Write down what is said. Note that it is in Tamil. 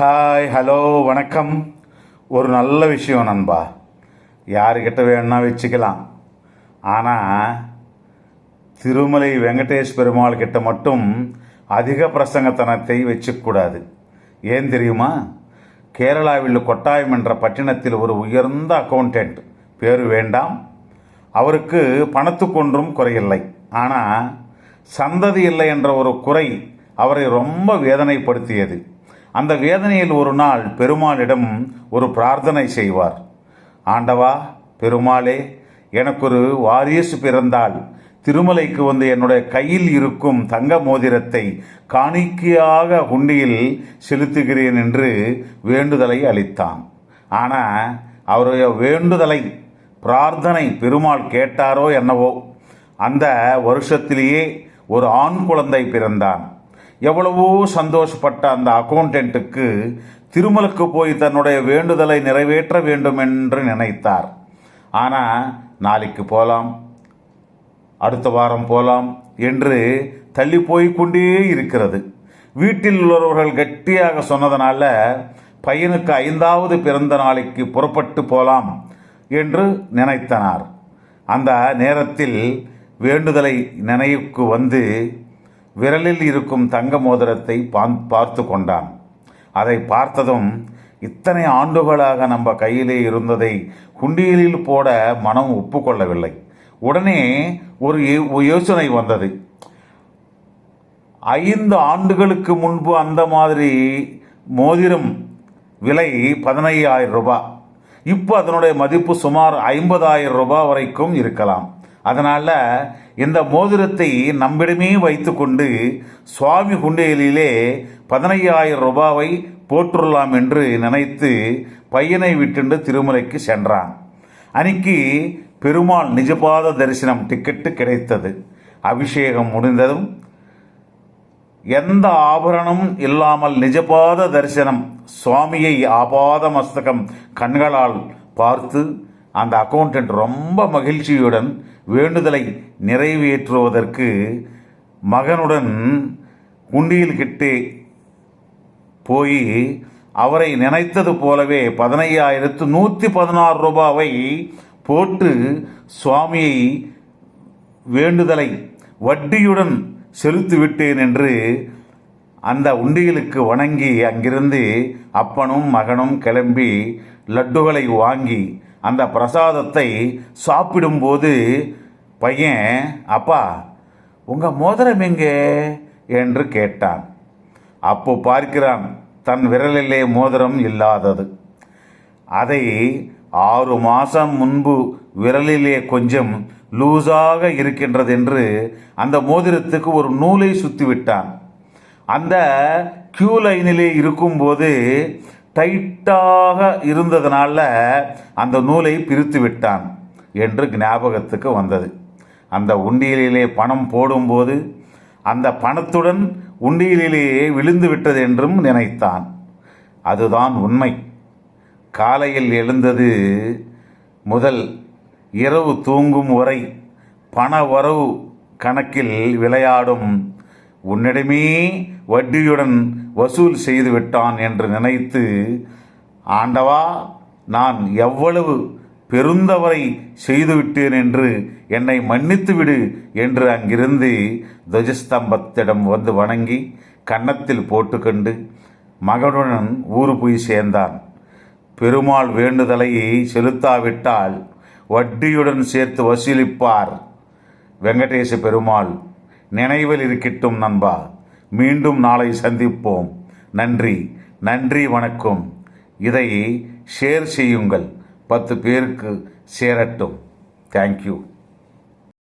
ஹாய் ஹலோ வணக்கம். ஒரு நல்ல விஷயம் நண்பா. யாருக்கிட்ட வேணும்னா வச்சுக்கலாம். ஆனால் திருமலை வெங்கடேஷ் பெருமாள் கிட்ட மட்டும் அதிக பிரசங்கத்தனத்தை வச்சுக்கூடாது. ஏன் தெரியுமா? கேரளாவில் கொட்டாயம் என்ற பட்டினத்தில் ஒரு உயர்ந்த அக்கௌண்டன்ட் பேர் வேண்டாம். அவருக்கு பணத்துக்கொன்றும் குறையில்லை. ஆனால் சந்ததி இல்லை என்ற ஒரு குறை அவரை ரொம்ப வேதனைப்படுத்தியது. அந்த வேதனையில் ஒரு நாள் பெருமாளிடம் ஒரு பிரார்த்தனை செய்வார். ஆண்டவா பெருமாளே எனக்கொரு வாரியசு பிறந்தால் திருமலைக்கு வந்து என்னுடைய கையில் இருக்கும் தங்க மோதிரத்தை காணிக்கையாக உண்டியில் செலுத்துகிறேன் என்று வேண்டுதலை அளித்தான். ஆனால் அவருடைய வேண்டுதலை பிரார்த்தனை பெருமாள் கேட்டாரோ என்னவோ அந்த வருஷத்திலேயே ஒரு ஆண் குழந்தை பிறந்தான். எவ்வளவோ சந்தோஷப்பட்ட அந்த அக்கௌண்டன்ட்டுக்கு திருமலுக்கு போய் தன்னுடைய வேண்டுதலை நிறைவேற்ற வேண்டும் என்று நினைத்தார். ஆனால் நாளைக்கு போகலாம் அடுத்த வாரம் போகலாம் என்று தள்ளி போய் கொண்டே இருக்கிறது. வீட்டில் உள்ளவர்கள் கட்டியாக சொன்னதனால பையனுக்கு ஐந்தாவது பிறந்த நாளைக்கு புறப்பட்டு போலாம் என்று நினைத்தனார். அந்த நேரத்தில் வேண்டுதலை நினைவுக்கு வந்து விரலில் இருக்கும் தங்க மோதிரத்தை பார்த்து கொண்டான். அதை பார்த்ததும் இத்தனை ஆண்டுகளாக நம்ம கையிலே இருந்ததை குண்டியலில் போட மனம் ஒப்புக்கொள்ளவில்லை. உடனே ஒரு யோசனை வந்தது. ஐந்து ஆண்டுகளுக்கு முன்பு அந்த மாதிரி மோதிரம் விலை பதினையாயிரம் ரூபாய் இப்போ அதனுடைய மதிப்பு சுமார் ஐம்பதாயிரம் ரூபாய் வரைக்கும் இருக்கலாம். அதனால் இந்த மோதிரத்தை நம்மிடமே வைத்துக்கொண்டு சுவாமி குண்டையிலே பதினையாயிரம் ரூபாவை போற்றுலாம் என்று நினைத்து பையனை விட்டுண்டு திருமலைக்கு சென்றான். அன்னைக்கு பெருமாள் நிஜபாத தரிசனம் டிக்கெட்டு கிடைத்தது. அபிஷேகம் முடிந்ததும் எந்த ஆபரணமும் இல்லாமல் நிஜபாத தரிசனம் சுவாமியை ஆபாத மஸ்தகம் கண்களால் பார்த்து அந்த அக்கௌண்டன்ட் ரொம்ப மகிழ்ச்சியுடன் வேண்டுதலை நிறைவேற்றுவதற்கு மகனுடன் குண்டியில் கிட்டே போய் அவரை நினைத்தது போலவே பதினையாயிரத்து நூற்றி பதினாறு ரூபாவை போட்டு சுவாமியை வேண்டுதலை வட்டியுடன் செலுத்திவிட்டேன் என்று அந்த உண்டியலுக்கு வணங்கி அங்கிருந்து அப்பனும் மகனும் கிளம்பி லட்டுகளை வாங்கி அந்த பிரசாதத்தை சாப்பிடும்போது பையன் அப்பா உங்கள் மோதிரம் எங்கே? என்று கேட்டான். அப்போ பார்க்கிறான் தன் விரலிலே மோதிரம் இல்லாதது. அதை ஆறு மாதம் முன்பு விரலிலே கொஞ்சம் லூஸாக இருக்கின்றது என்று அந்த மோதிரத்துக்கு ஒரு நூலை சுத்தி விட்டான். அந்த கியூ லைனிலே இருக்கும்போது டைட்டாக இருந்ததுனால அந்த நூலை பிரித்து விட்டான் என்று ஞாபகத்துக்கு வந்தது. அந்த உண்டியலிலே பணம் போடும்போது அந்த பணத்துடன் உண்டியலிலேயே விழுந்து விட்டது என்றும் நினைத்தான். அதுதான் உண்மை. காலையில் எழுந்தது முதல் இரவு தூங்கும் வரை பண வரவு கணக்கில் விளையாடும் உன்னிடமே வட்டியுடன் வசூல் செய்து விட்டான் என்று நினைத்து ஆண்டவா நான் எவ்வளவு பெருந்தவரை செய்துவிட்டேன் என்று என்னை மன்னித்து விடு என்று அங்கிருந்து துவஜஸ்தம்பத்திடம் வந்து வணங்கி கன்னத்தில் போட்டுக்கொண்டு மகனுடன் ஊரு போய் சேர்ந்தான். பெருமாள் வேண்டுதலை செலுத்தாவிட்டால் வட்டியுடன் சேர்த்து வசூலிப்பார். வெங்கடேச பெருமாள் நினைவில் இருக்கட்டும் நண்பா. மீண்டும் நாளை சந்திப்போம். நன்றி நன்றி வணக்கம். இதை ஷேர் செய்யுங்கள். பத்து பேருக்கு சேரட்டும். தேங்க்யூ